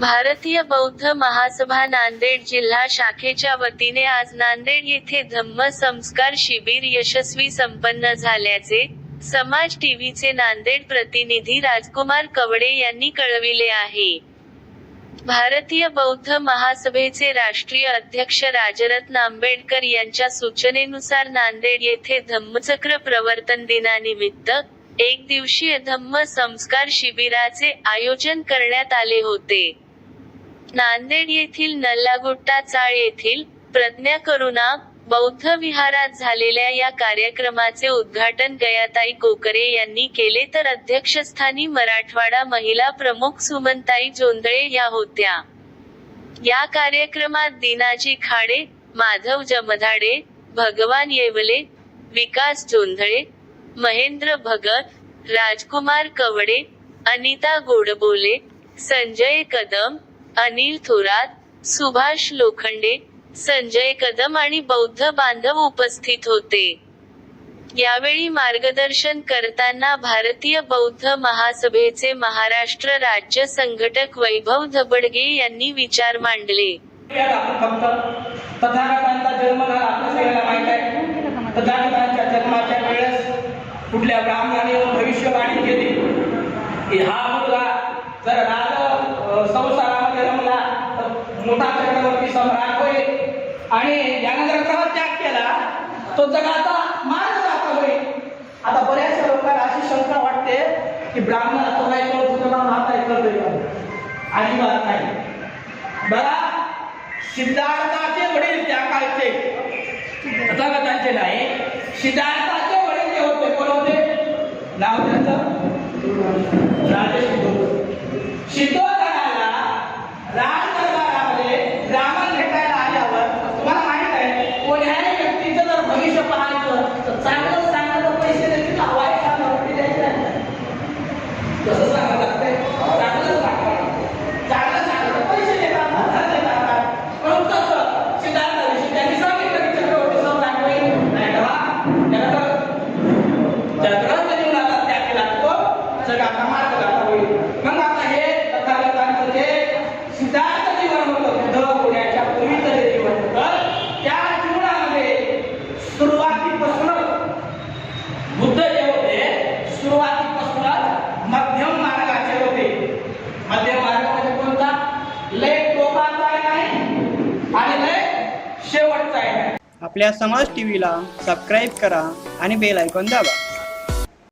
भारतीय बौद्ध महासभा नांदेड जिल्हा शाखेच्या वतीने आज नांदेड येथे धम्म संस्कार शिबिर यशस्वी संपन्न झाल्याचे समाज टीव्हीचे नांदेड प्रतिनिधी राजकुमार कवडे यांनी कळविले आहे. भारतीय बौद्ध महासभेचे राष्ट्रीय अध्यक्ष राजरत्न आंबेडकर यांच्या सूचनेनुसार नांदेड येथे धम्मचक्र प्रवर्तन दिनानिमित्त एक दिवसीय धम्म संस्कार शिबिराचे आयोजन करण्यात आले होते. नांदेड येथील नल्लागुट्टा चाळ येथील प्रज्ञा करुणा बौद्ध विहारात झालेल्या या कार्यक्रमाचे उद्घाटन गयाताई कोकरे यांनी केले तर अध्यक्षस्थानी मराठवाडा महिला प्रमुख सुमनताई जोंधळे या होत्या. या कार्यक्रमात दिनाजी खाडे माधव जमधाडे भगवान येवले विकास जोंधळे महेंद्र भगत राजकुमार कवडे अनिता गोडबोले संजय कदम अनिल थोरात सुभाष लोखंडे संजय कदम आणि बौद्ध बांधव उपस्थित होते. यावेळी मार्गदर्शन करताना भारतीय बौद्ध महासभेचे महाराष्ट्र राज्य संघटक वैभव धबडगे यांनी विचार मांडले. तथागतांचा जन्म झाला. आपल्या माहीत आहे. तथागतांच्या जन्माच्या वेळेस कुठल्या ब्राह्मणाने भविष्यवाणी केली? की हा मुलगा जर मोठा चक्रवर्ती सम्राट होय आणि यानंतर जर ग्रहत्याग केला तो जगाचा मान जाता होय आता बऱ्याचशा लोकांना अशी शंका वाटते की ब्राह्मण काय कळत होतं ना हा काय अजिबात नाही. बघा सिद्धार्थाचे वडील त्या काळचे तथागतांचे नाही? सिद्धार्थाचे वडील जे होते कोण होते? नाव त्यांचं? जगाचा मार्ग जाता होईल मग आता हे तथागतांचं जे सिद्धार्थ जीवन होतं बुद्ध होण्याच्या पूर्वीचं जे जीवन होतं त्या जीवनामध्ये सुरुवातीपासूनच बुद्ध जे होते सुरुवातीपासूनच मध्यम मार्गाचे होते मध्यम मार्ग म्हणजे कोणता लय टोकाचा नाही आणि लय शेवटचा आहे आपल्या समाज टीव्हीला सबस्क्राईब करा आणि बेल ऐकून दाबा.